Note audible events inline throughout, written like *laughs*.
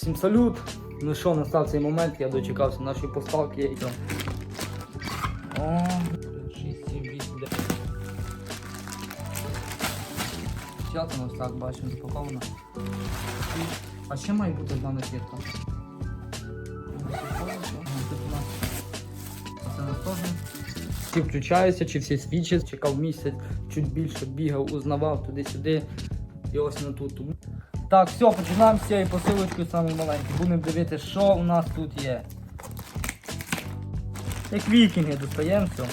Всім салют. Ну що, настав цей момент, я дочекався нашої поставки. І... О, 6, 7, 8, 9. П'ятина ось так бачимо, запакована. І- А ще має бути одна накидка. Це. Всі включаються, чи всі свідчать, чекав місяць, чуть більше бігав, узнавав туди-сюди. І ось на тут. Так, все, починаємо з цієї посилочки саме маленької. Будемо дивитися, що у нас тут є. Як вікінги достаємо все.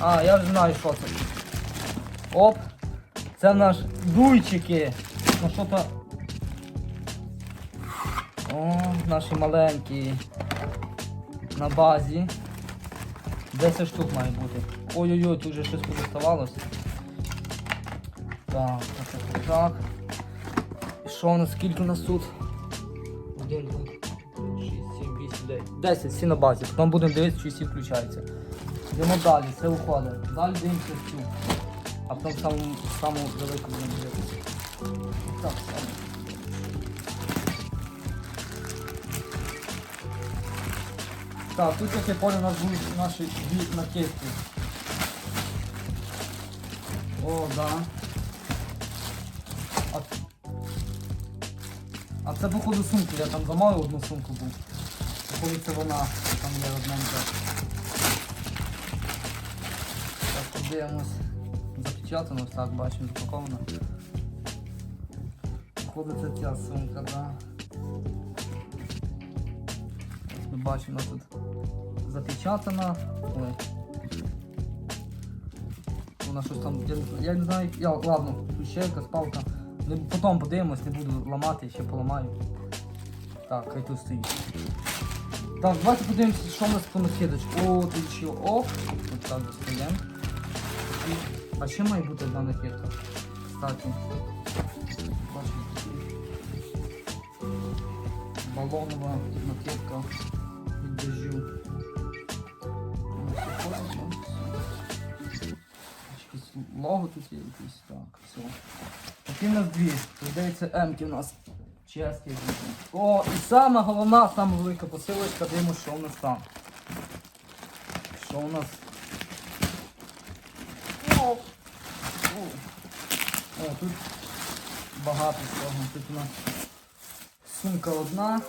А, я вже знаю, що це. Оп. Це наш дуйчики. Ну що то. О, наші маленькі. На базі. 10 штук має бути. Ой-ой-ой, тут вже щось подоставалось. Так, так, так. І що у нас, скільки у нас тут? 1, 2, 6, 7, 8, 9. 10, всі на базі. Потім будемо дивитися, чи всі включаються. Йдемо далі, це уходить. Далі дивимося цю. А потім саму, саму велику будемо дивитися. Так, саме. Так, тут, як я у нас будуть наші дві накидки. О, да. Це походу сумки, я там замовив одну сумку був. Походу це вона, там є одненька. Так, подивимось. Запечатано, так, бачимо, запаковано. Походу це ця сумка, да. Ось Ми бачимо, тут запечатана. Ой. Вона щось там, я, не- знаю, я, ладно, ще якась палка. Не, потім подивимось, не буду ламати, ще поламаю. Так, хай тут стоїть. Так, давайте подивимося, що у нас по накидочку. О, тут ще оп. Ось так достаємо. А ще має бути одна накидка. Кстати. Балонова накидка від дождю. Лого тут є якесь. Так, все. Такі в нас дві. Здається, М-ки у нас. Чеські. О, і сама головна, сама велика посилочка, дивимося, що у нас там. Що у нас? О, тут багато всього. Тут у нас сумка одна.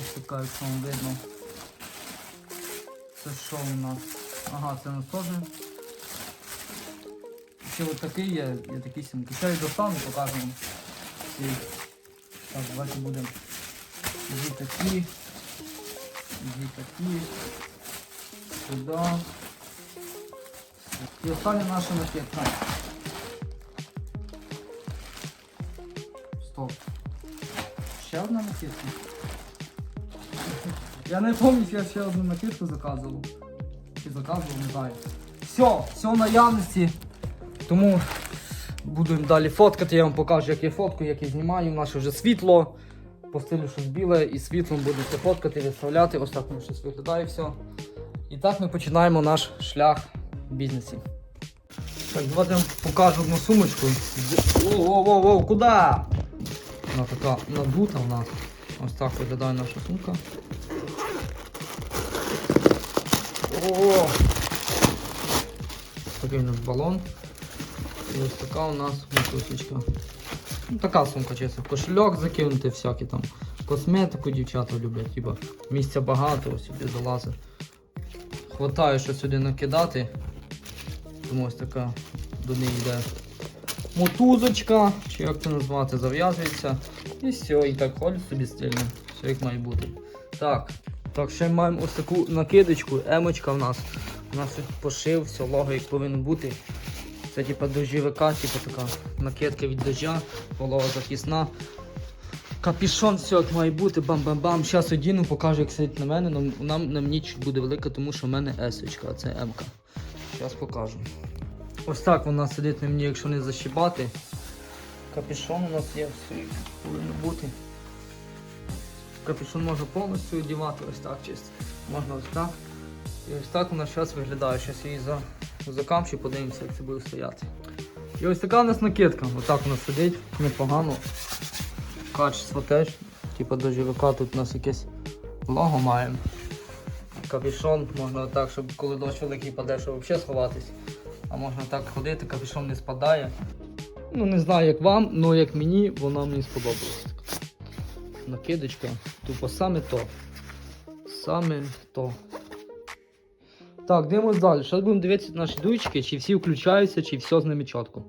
Ось така, якщо вам видно. Це що у нас? Ага, це у нас теж. Ще от такий є, є такі сумки. Ще й достану, покажу вам. Так, давайте будемо. Дві такі. Дві такі. Сюди. І остання наша накидка. Стоп. Ще одна накидка. Я не пам'ятаю, я ще одну накидку заказував. Чи заказував, не знаю. Все, все наявності. Тому будемо далі фоткати, я вам покажу, як я фоткаю, як я знімаю. У нас вже світло. По стилю щось біле і світлом будете фоткати, виставляти. Ось так воно щось виглядає все. І так ми починаємо наш шлях в бізнесі. Так, давайте я вам покажу одну сумочку. Воу-воу-воу, куди? Вона така надута у нас. Ось так виглядає наша сумка. О! Такий у нас балон. І ось така у нас мотузочка. Ну, така сумка, чесно. Кошельок закинути, всякі там. Косметику дівчата люблять, типа місця багато, ось сюди залазить. Хватає, що сюди накидати. Тому ось така до неї йде мотузочка, чи як це назвати, зав'язується. І все, і так ходить собі стильно. Все як має бути. Так, так, ще маємо ось таку накидочку, емочка в нас. У нас тут пошив, все, лого як повинно бути. Це типа дощовика, типа така накидка від дождя, полова захисна. Капішон, все як має бути, бам-бам-бам. Зараз одіну, покажу, як сидить на мене. Нам, нам, на мені буде велика, тому що в мене есочка, а це М-ка. Зараз покажу. Ось так вона сидить на мені, якщо не защібати. Капюшон у нас є, все повинно бути. Капюшон можна повністю одягати, ось так чисто. Можна ось так. І ось так вона зараз виглядає. Зараз її за, закамчу, подивимося, як це буде стояти. І ось така у нас накидка. Отак у нас сидить, непогано. Качество теж. Типа до живика тут у нас якесь лого маємо. Капюшон можна так, щоб коли дощ великий паде, щоб взагалі сховатись. А можна так ходити, капюшон не спадає. Ну не знаю як вам, але як мені, вона мені сподобалась. Накидочка. Тупо саме то. Саме то. Так, дивимось далі. Зараз будемо дивитися наші дуйчики, чи всі включаються, чи все з ними чітко.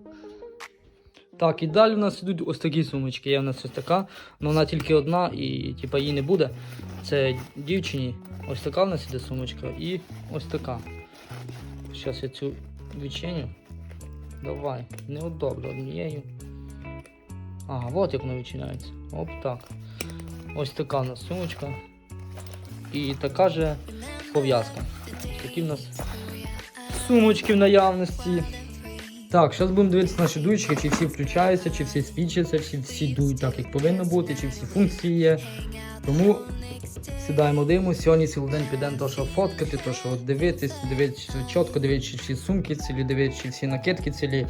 Так, і далі в нас йдуть ось такі сумочки. Є в нас ось така, але вона тільки одна і типа її не буде. Це дівчині. Ось така в нас іде сумочка і ось така. Зараз я цю відчиню. Давай, не добре, однією. Ага, от як вона відчиняється. Оп, так. Ось така у нас сумочка. І така же пов'язка. Такі в нас сумочки в наявності. Так, зараз будемо дивитися наші дуйчики, чи всі включаються, чи всі свідчаться, чи всі дують так, як повинно бути, чи всі функції є. Тому сідаємо, дивимося. Сьогодні цілий день підемо то, що фоткати, то, що дивитись, дивитися чітко, дивитися, всі сумки цілі, дивитися, всі накидки цілі.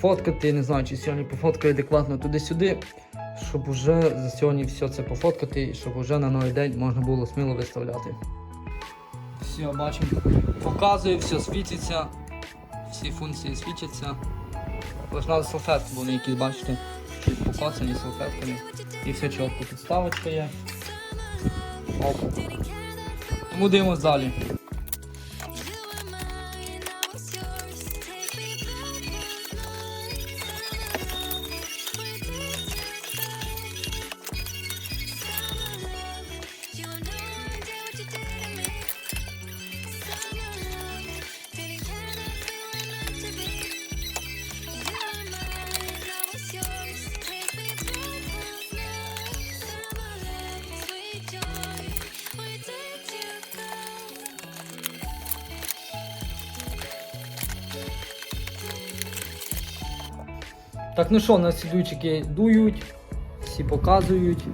Фоткати, не знаю, чи сьогодні пофоткаю адекватно туди-сюди, щоб уже за сьогодні все це пофоткати, і щоб уже на новий день можна було сміло виставляти. Все, бачимо. Показую, все світиться. Всі функції світяться. Ось треба салфетки, бо вони якісь, бачите, покоцані салфетками. І все чітко. Підставочка є. Тому дивимось далі. Так, ну що, у нас ці дуйчики дують, всі показують.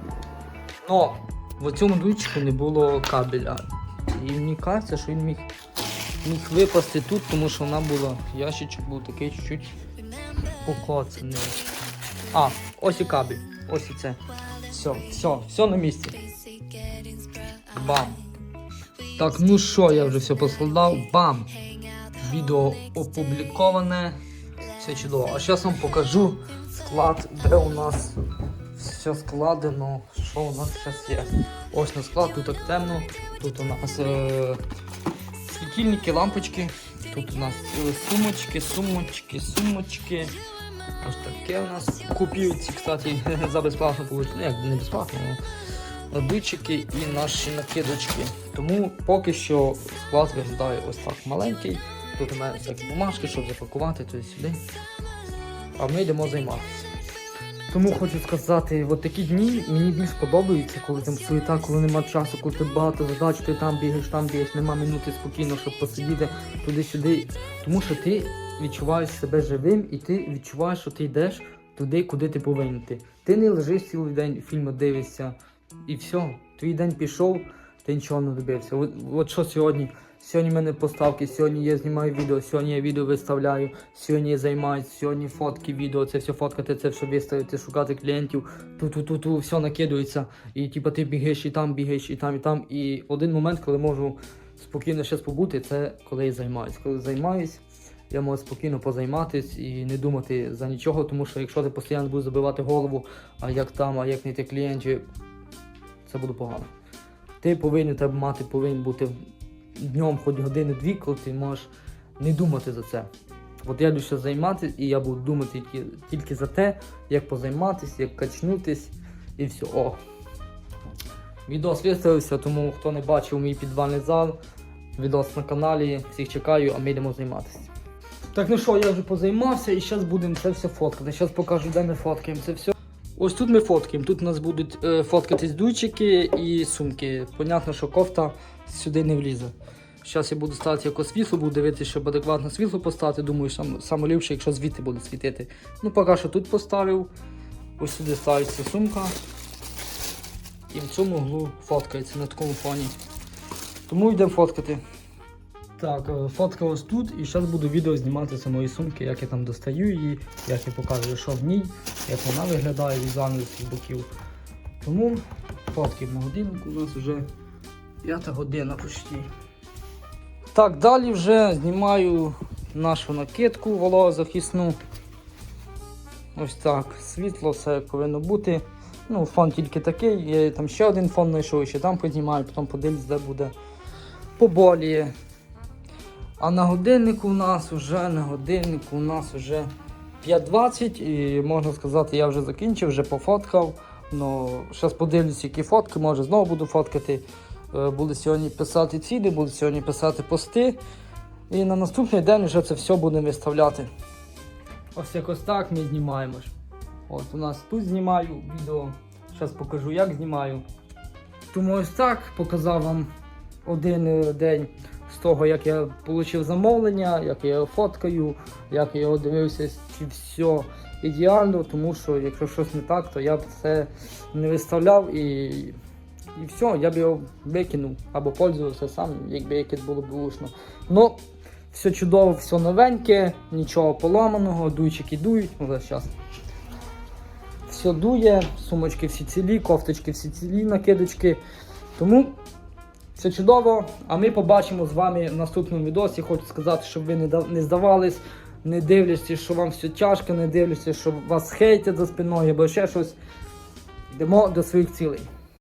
Но в цьому дуйчику не було кабеля. І мені кажеться, що він міг, міг випасти тут, тому що вона була. Ящичок був такий чуть-чуть покоцаний. А, ось і кабель. Ось і це. Все, все, все на місці. Бам. Так, ну що, я вже все поскладав. Бам! Відео опубліковане. Все чудово. А зараз вам покажу склад, де у нас все складено, що у нас зараз є. Ось на склад, тут так темно, тут у нас е- світильники, лампочки, тут у нас е, сумочки, сумочки, сумочки. Ось таке у нас купівці, кстати, *laughs* за безплатно получили. Ну, не безплатно, але дичики і наші накидочки. Тому поки що склад виглядає ось так маленький. Тут у мене всякі бумажки, щоб запакувати туди сюди. А ми йдемо займатися. Тому хочу сказати, от такі дні мені більш подобаються, коли там суєта, коли нема часу, коли ти багато задач, ти там бігаєш, там бігаєш, нема минути спокійно, щоб посидіти туди-сюди. Тому що ти відчуваєш себе живим і ти відчуваєш, що ти йдеш туди, куди ти повинен йти. Ти не лежиш цілий день, фільми дивишся, і все. Твій день пішов, ти нічого не добився. От, от що сьогодні? Сьогодні в мене поставки, сьогодні я знімаю відео, сьогодні я відео виставляю, сьогодні я займаюся, сьогодні фотки, відео, це все фоткати, це все виставити, шукати клієнтів, ту-ту-ту-ту, все накидується. І типу ти бігаєш і там, бігаєш, і там, і там. І один момент, коли можу спокійно щось побути, це коли я займаюсь. Коли займаюсь, я можу спокійно позайматись і не думати за нічого, тому що якщо ти постійно будеш забивати голову, а як там, а як знайти клієнтів, це буде погано. Ти повинен тебе мати, повинен бути днем хоч години-дві, коли ти можеш не думати за це. От я люблю займатися і я буду думати тільки, тільки за те, як позайматися, як качнутись і все. О. Відос виставився, тому хто не бачив мій підвальний зал, відос на каналі, всіх чекаю, а ми йдемо займатися. Так, ну що, я вже позаймався і зараз будемо це все фоткати. Зараз покажу, де ми фоткаємо це все. Ось тут ми фоткаємо. Тут у нас будуть е, фоткатись дуйчики і сумки. Понятно, що кофта сюди не влізе. Зараз я буду ставити якось світло, буду дивитися, щоб адекватно світло поставити. Думаю, сам, саме ліпше, якщо звідти буде світити. Ну, поки що тут поставив. Ось сюди ставиться сумка. І в цьому углу фоткається на такому фоні. Тому йдемо фоткати. Так, е, фотка ось тут, і зараз буду відео знімати самої сумки, як я там достаю її, як я показую, що в ній, як вона виглядає візуально з всіх боків. Тому фотки на годиннику у нас вже п'ята година почти. Так, далі вже знімаю нашу накидку вологозахисну. Ось так, світло, все як повинно бути. Ну, фон тільки такий, я там ще один фон знайшов, ще там познімаю, потім подивлюсь, де буде поболіє. А на годиннику у нас вже на годиннику у нас вже 5.20 і можна сказати, я вже закінчив, вже пофоткав. Ну, зараз подивлюсь, які фотки, може знову буду фоткати. Е, Буду сьогодні писати ціни, буду сьогодні писати пости. І на наступний день вже це все будемо виставляти. Ось якось так ми знімаємо. От у нас тут знімаю відео. Зараз покажу, як знімаю. Тому ось так показав вам один е, день з того, як я отримав замовлення, як я його фоткаю, як я його дивився, чи все ідеально, тому що якщо щось не так, то я б це не виставляв і, і все, я б його викинув або пользувався сам, якби яке було б влучно. Ну, все чудово, все новеньке, нічого поламаного, дуйчики дують. Ну, зараз. Все дує, сумочки всі цілі, кофточки всі цілі, накидочки. Тому все чудово. А ми побачимо з вами в наступному відосі. Хочу сказати, щоб ви не, здавались, не дивлячись, що вам все тяжко, не дивлячись, що вас хейтять за спиною або ще щось. Йдемо до своїх цілей.